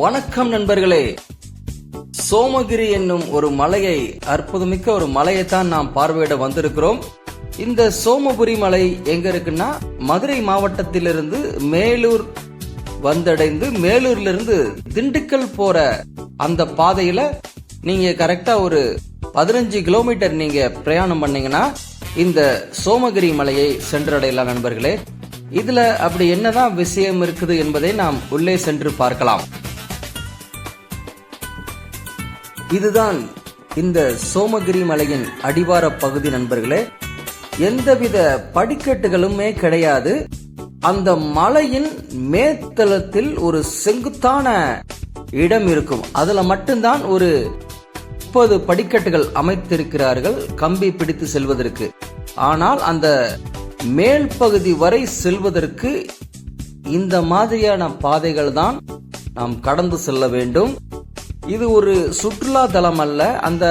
வணக்கம் நண்பர்களே. சோமகிரி என்னும் ஒரு மலையை அற்புதமிக்க ஒரு மலையைத்தான் நாம் பார்வையிட வந்திருக்கிறோம். இந்த சோமபுரி மலை எங்க இருக்குன்னா மதுரை மாவட்டத்திலிருந்து மேலூர் வந்தடைந்து மேலூர்ல இருந்து திண்டுக்கல் போற அந்த பாதையில நீங்க கரெக்டா ஒரு பதினஞ்சு கிலோமீட்டர் நீங்க பிரயாணம் பண்ணீங்கன்னா இந்த சோமகிரி மலையை சென்றடையலாம் நண்பர்களே. இதுல அப்படி என்னதான் விஷயம் இருக்குது என்பதை நாம் உள்ளே சென்று பார்க்கலாம். இதுதான் இந்த சோமகிரி மலையின் அடிவார பகுதி நண்பர்களே. எந்தவித படிக்கட்டுகளுமே கிடையாது. அந்த மலையின் மேத்தளத்தில் ஒரு செங்குத்தான இடம் இருக்கும். அதுல மட்டும்தான் ஒரு முப்பது படிக்கட்டுகள் அமைத்திருக்கிறார்கள் கம்பி பிடித்து செல்வதற்கு. ஆனால் அந்த மேல் பகுதி வரை செல்வதற்கு இந்த மாதிரியான பாதைகள் தான் நாம் கடந்து செல்ல வேண்டும். இது ஒரு சுற்றுலா தலம் அல்ல. அந்த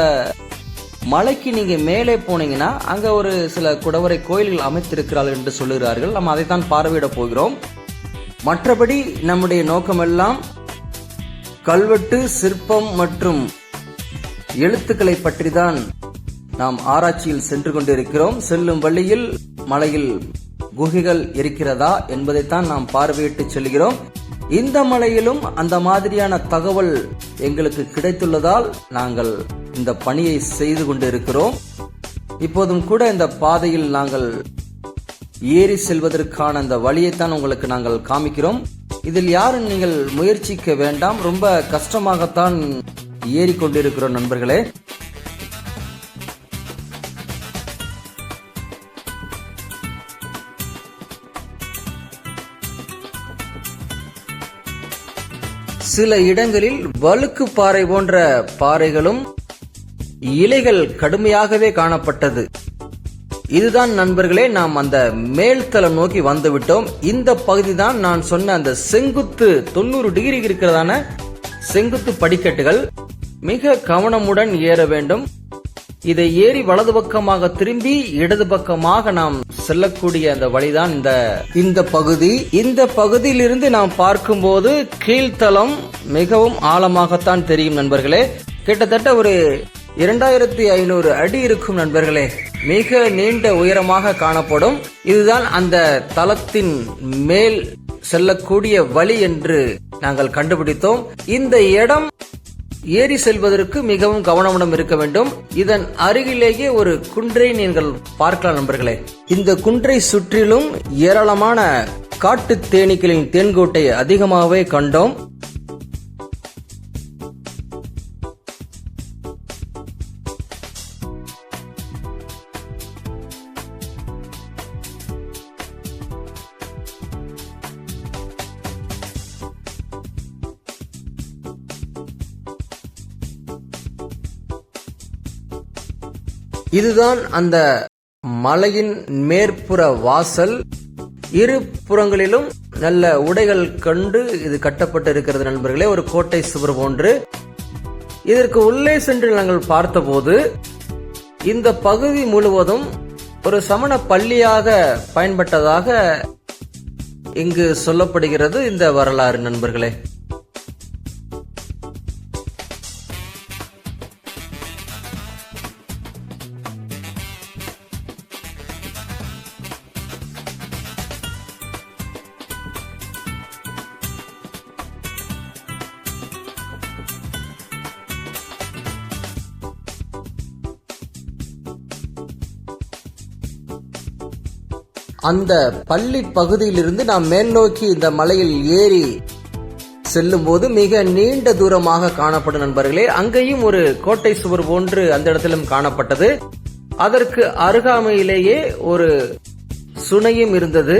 மலைக்கு நீங்க மேலே போனீங்கன்னா அங்க ஒரு சில குடவரை கோயில்கள் அமைத்திருக்கிறார்கள் என்று சொல்லுகிறார்கள். நம்ம அதைத்தான் பார்வையிட போகிறோம். மற்றபடி நம்முடைய நோக்கமெல்லாம் கல்வெட்டு சிற்பம் மற்றும் எழுத்துக்களை பற்றி தான் நாம் ஆராய்ச்சியில் சென்று கொண்டிருக்கிறோம். செல்லும் வழியில் மலையில் குகைகள் இருக்கிறதா என்பதைத்தான் நாம் பார்வையிட்டு செல்கிறோம். இந்த மலையிலும் அந்த மாதிரியான தகவல் எங்களுக்கு கிடைத்துள்ளதால் நாங்கள் இந்த பணியை செய்து கொண்டிருக்கிறோம். இப்போதும் கூட இந்த பாதையில் நாங்கள் ஏறி செல்வதற்கான அந்த வழியைத்தான் உங்களுக்கு நாங்கள் காமிக்கிறோம். இதில் யாரும் நீங்கள் முயற்சிக்க வேண்டாம். ரொம்ப கஷ்டமாகத்தான் ஏறிக்கொண்டிருக்கிறோம் நண்பர்களே. சில இடங்களில் வழுக்கு பாறை போன்ற பாறைகளும் இலைகள் கடுமையாகவே காணப்பட்டது. இதுதான் நண்பர்களே நாம் அந்த மேல்தளம் நோக்கி வந்துவிட்டோம். இந்த பகுதி தான் நான் சொன்ன அந்த செங்குத்து தொண்ணூறு டிகிரி இருக்கிறதான செங்குத்து படிக்கட்டுகள். மிக கவனமுடன் ஏற வேண்டும். இதை ஏறி வலது பக்கமாக திரும்பி இடது பக்கமாக நாம் செல்லக்கூடிய அந்த வழிதான் இந்த இந்த பகுதி. இந்த பகுதியிலிருந்து நாம் பார்க்கும்போது கீழ்த்தளம் மிகவும் ஆழமாகத்தான் தெரியும் நண்பர்களே. கிட்டத்தட்ட ஒரு இரண்டாயிரத்தி ஐநூறு அடி இருக்கும் நண்பர்களே. மிக நீண்ட உயரமாக காணப்படும். இதுதான் அந்த தளத்தின் மேல் செல்லக்கூடிய வழி என்று நாங்கள் கண்டுபிடித்தோம். இந்த இடம் ஏறி செல்வதற்கு மிகவும் கவனமுடன் இருக்க வேண்டும். இதன் அருகிலேயே ஒரு குன்றை நீங்கள் பார்க்கலாம் நண்பர்களே. இந்த குன்றை சுற்றிலும் ஏராளமான காட்டு தேனீக்களின் தேன்கூட்டை அதிகமாகவே கண்டோம். இதுதான் அந்த மலையின் மேற்புற வாசல். இரு புறங்களிலும் நல்ல உடைகள் கண்டு இது கட்டப்பட்டு இருக்கிறது நண்பர்களே ஒரு கோட்டை சுவர் போன்று. இதற்கு உள்ளே சென்று நாங்கள் பார்த்தபோது இந்த பகுதி முழுவதும் ஒரு சமண பள்ளியாக பயன்பட்டதாக இங்கு சொல்லப்படுகிறது இந்த வரலாறு நண்பர்களே. அந்த பள்ளி பகுதியிலிருந்து நாம் மேல் நோக்கி இந்த மலையில் ஏறி செல்லும் போது மிக நீண்ட தூரமாக காணப்படும் நண்பர்களே அங்கேயும் ஒரு கோட்டை சுவர் போன்று அந்த இடத்திலும் காணப்பட்டது. அதற்கு அருகாமையிலேயே ஒரு சுனையும் இருந்தது.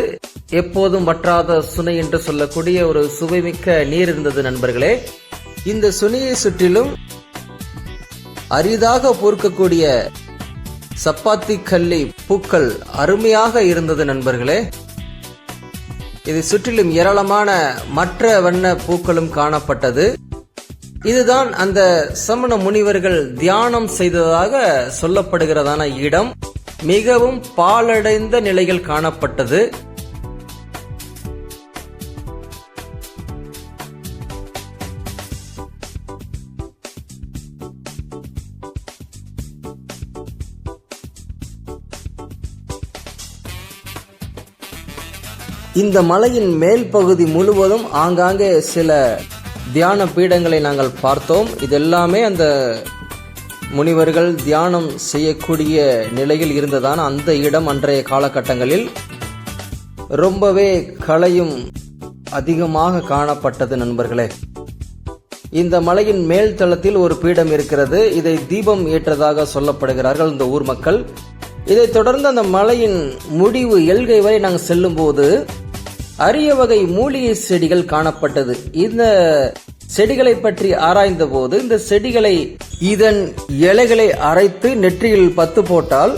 எப்போதும் வற்றாத சுனை என்று சொல்லக்கூடிய ஒரு சுவைமிக்க நீர் இருந்தது நண்பர்களே. இந்த சுனையை சுற்றிலும் அரிதாக பொறுக்கக்கூடிய சப்பாத்தி கல்லி பூக்கள் அருமையாக இருந்தது நண்பர்களே. இதை சுற்றிலும் ஏராளமான மற்ற வண்ண பூக்களும் காணப்பட்டது. இதுதான் அந்த சமண முனிவர்கள் தியானம் செய்ததாக சொல்லப்படுகிறதான இடம். மிகவும் பாலடைந்த நிலையில் காணப்பட்டது. இந்த மலையின் மேல் பகுதி முழுவதும் ஆங்காங்கே சில தியான பீடங்களை நாங்கள் பார்த்தோம். இதெல்லாமே அந்த முனிவர்கள் தியானம் செய்யக்கூடிய நிலையில் இருந்ததான அந்த இடம் அன்றைய காலகட்டங்களில் ரொம்பவே கலையும் அதிகமாக காணப்பட்டது நண்பர்களே. இந்த மலையின் மேல் தளத்தில் ஒரு பீடம் இருக்கிறது. இதை தீபம் ஏற்றதாக சொல்லப்படுகிறார்கள் இந்த ஊர் மக்கள். இதைத் தொடர்ந்து அந்த மலையின் முடிவு எல்கை வரை நாங்கள் செல்லும்போது அரிய வகை மூலிகை செடிகள் காணப்பட்டது. இந்த செடிகளை பற்றி ஆராய்ந்த போது இந்த செடிகளை இதன் இலைகளை அரைத்து நெற்றியில் பத்து போட்டால்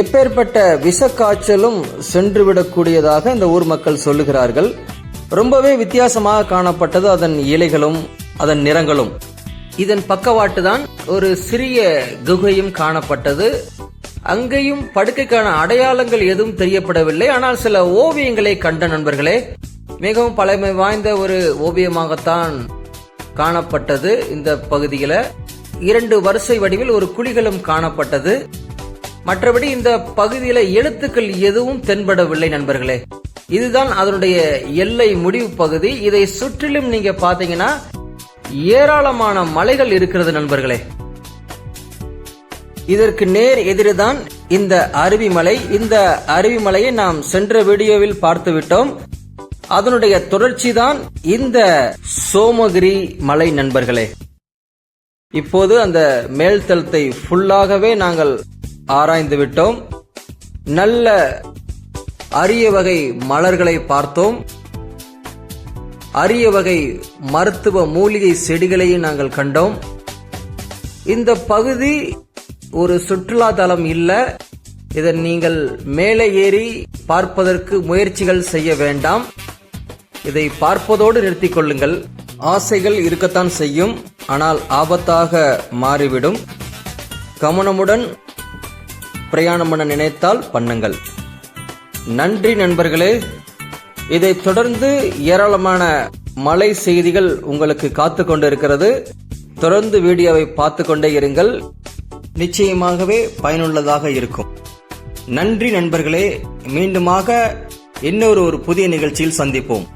எப்பேற்பட்ட விஷக்காய்ச்சலும் சென்றுவிடக்கூடியதாக இந்த ஊர் மக்கள் சொல்லுகிறார்கள். ரொம்பவே வித்தியாசமாக காணப்பட்டது அதன் இலைகளும் அதன் நிறங்களும். இதன் பக்கவாட்டு தான் ஒரு சிறிய குகையும் காணப்பட்டது. அங்கேயும் படுக்கைக்கான அடையாளங்கள் எதுவும் தெரியப்படவில்லை. ஆனால் சில ஓவியங்களை கண்ட நண்பர்களே மிகவும் பழமை வாய்ந்த ஒரு ஓவியமாகத்தான் காணப்பட்டது இந்த பகுதியில். இரண்டு வரிசை வடிவில் ஒரு குழிகளும் காணப்பட்டது. மற்றபடி இந்த பகுதியில் எழுத்துக்கள் எதுவும் தென்படவில்லை நண்பர்களே. இதுதான் அதனுடைய எல்லை முடிவு பகுதி. இதை சுற்றிலும் நீங்க பாத்தீங்கன்னா ஏராளமான மலைகள் இருக்கிறது நண்பர்களே. இதற்கு நேர் எதிர்தான் இந்த அருவிமலை. இந்த அருவிமலையை நாம் சென்ற வீடியோவில் பார்த்து விட்டோம் அதனுடைய தொடர்ச்சி தான் இந்த சோமகிரி மலை நண்பர்களே. இப்போது அந்த மேல்தளத்தை ஃபுல்லாகவே நாங்கள் ஆராய்ந்து விட்டோம். நல்ல அரிய வகை மலர்களை பார்த்தோம். அரிய வகை மருத்துவ மூலிகை செடிகளையும் நாங்கள் கண்டோம். இந்த பகுதி ஒரு சுற்றுலா தலம் இல்ல. இதை நீங்கள் மேலே ஏறி பார்ப்பதற்கு முயற்சிகள் செய்ய வேண்டாம். இதை பார்ப்பதோடு நிறுத்திக் கொள்ளுங்கள். ஆசைகள் இருக்கத்தான் செய்யும். ஆனால் ஆபத்தாக மாறிவிடும். கவனமுடன் பிரயாணம் பண்ண நினைத்தால் பண்ணுங்கள். நன்றி நண்பர்களே. இதைத் தொடர்ந்து ஏராளமான மலை செய்திகள் உங்களுக்கு காத்து கொண்டிருக்கிறது. தொடர்ந்து வீடியோவை பார்த்து கொண்டே இருங்கள். நிச்சயமாகவே பயனுள்ளதாக இருக்கும். நன்றி நண்பர்களே மீண்டுமாக இன்னொரு ஒரு புதிய நிகழ்ச்சியில் சந்திப்போம்.